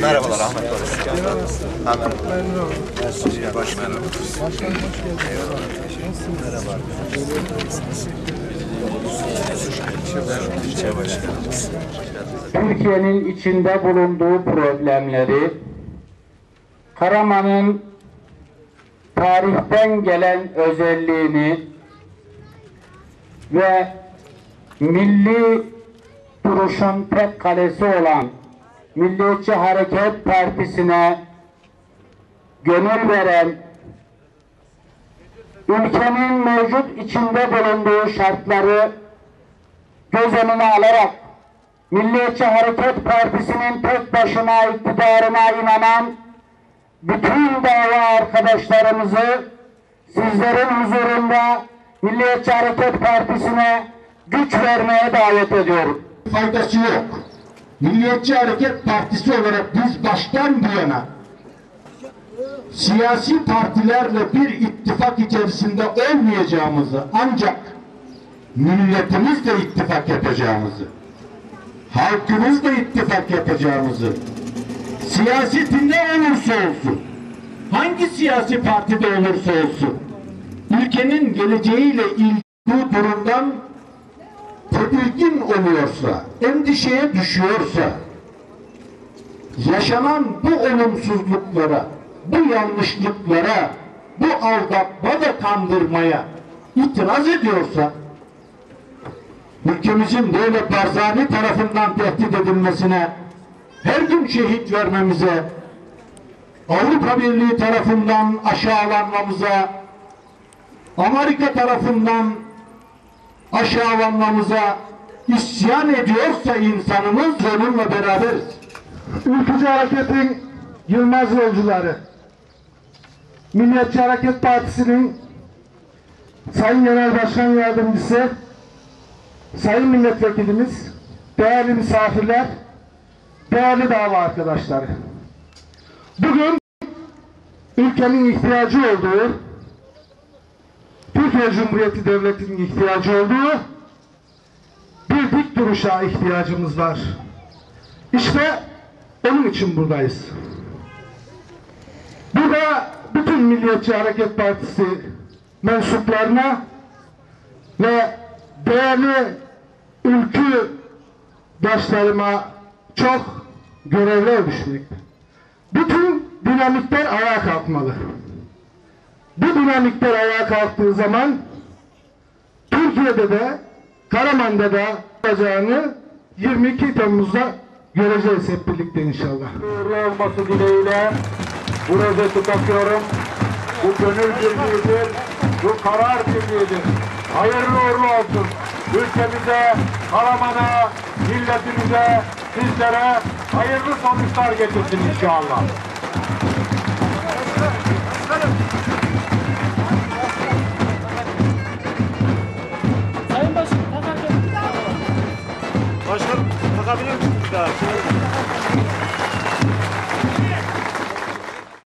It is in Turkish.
Merhabalar. Ahmet Barış. Merhaba. Türkiye'nin içinde bulunduğu problemleri, Karaman'ın tarihten gelen özelliğini ve milli duruşun tek kalesi olan Milliyetçi Hareket Partisi'ne gönül veren, ülkenin mevcut içinde bulunduğu şartları göz önüne alarak Milliyetçi Hareket Partisi'nin tek başına iktidarına inanan bütün dava arkadaşlarımızı sizlerin huzurunda Milliyetçi Hareket Partisi'ne güç vermeye davet ediyorum. faydası yok. Milliyetçi Hareket Partisi olarak biz baştan bu yana siyasi partilerle bir ittifak içerisinde olmayacağımızı ancak milletimizle ittifak yapacağımızı halkımızla ittifak yapacağımızı siyaseti ne olursa olsun. Hangi siyasi partide olursa olsun. Ülkenin geleceğiyle ilgili durumdan tedirgin oluyorsa, endişeye düşüyorsa, yaşanan bu olumsuzluklara, bu yanlışlıklara, bu aldatma ve kandırmaya itiraz ediyorsa, ülkemizin böyle Barzani tarafından tehdit edilmesine, her gün şehit vermemize, Avrupa Birliği tarafından aşağılanmamıza, Amerika tarafından aşağılanmamıza isyan ediyorsa insanımız onunla beraberiz. Ülkücü Hareket'in Yılmaz yolcuları, Milliyetçi Hareket Partisi'nin Sayın Genel Başkan Yardımcısı, Sayın Milletvekilimiz, değerli misafirler, değerli dava arkadaşları. Bugün ülkenin ihtiyacı olduğu, Türkiye Cumhuriyeti Devleti'nin ihtiyacı olduğu bir dik duruşa ihtiyacımız var. İşte onun için buradayız. Burada bütün Milliyetçi Hareket Partisi mensuplarına ve değerli ülkü daşlarıma çok görevler düşmekte. Bütün dinamikler ayağa kalkmalı. Bu dinamikler ayağa kalktığı zaman Türkiye'de de Karaman'da da olacağını 22 Temmuz'da göreceğiz hep birlikte inşallah. Uğurlu olması dileğiyle bu rozeti takıyorum. Bu gönül birliğidir, bu karar birliğidir. Hayırlı uğurlu olsun. Ülkemize, Karaman'a, milletimize, sizlere hayırlı sonuçlar getirsin inşallah. Sayın Başkanım, takabilir misiniz? Başkanım, takabilir misiniz daha?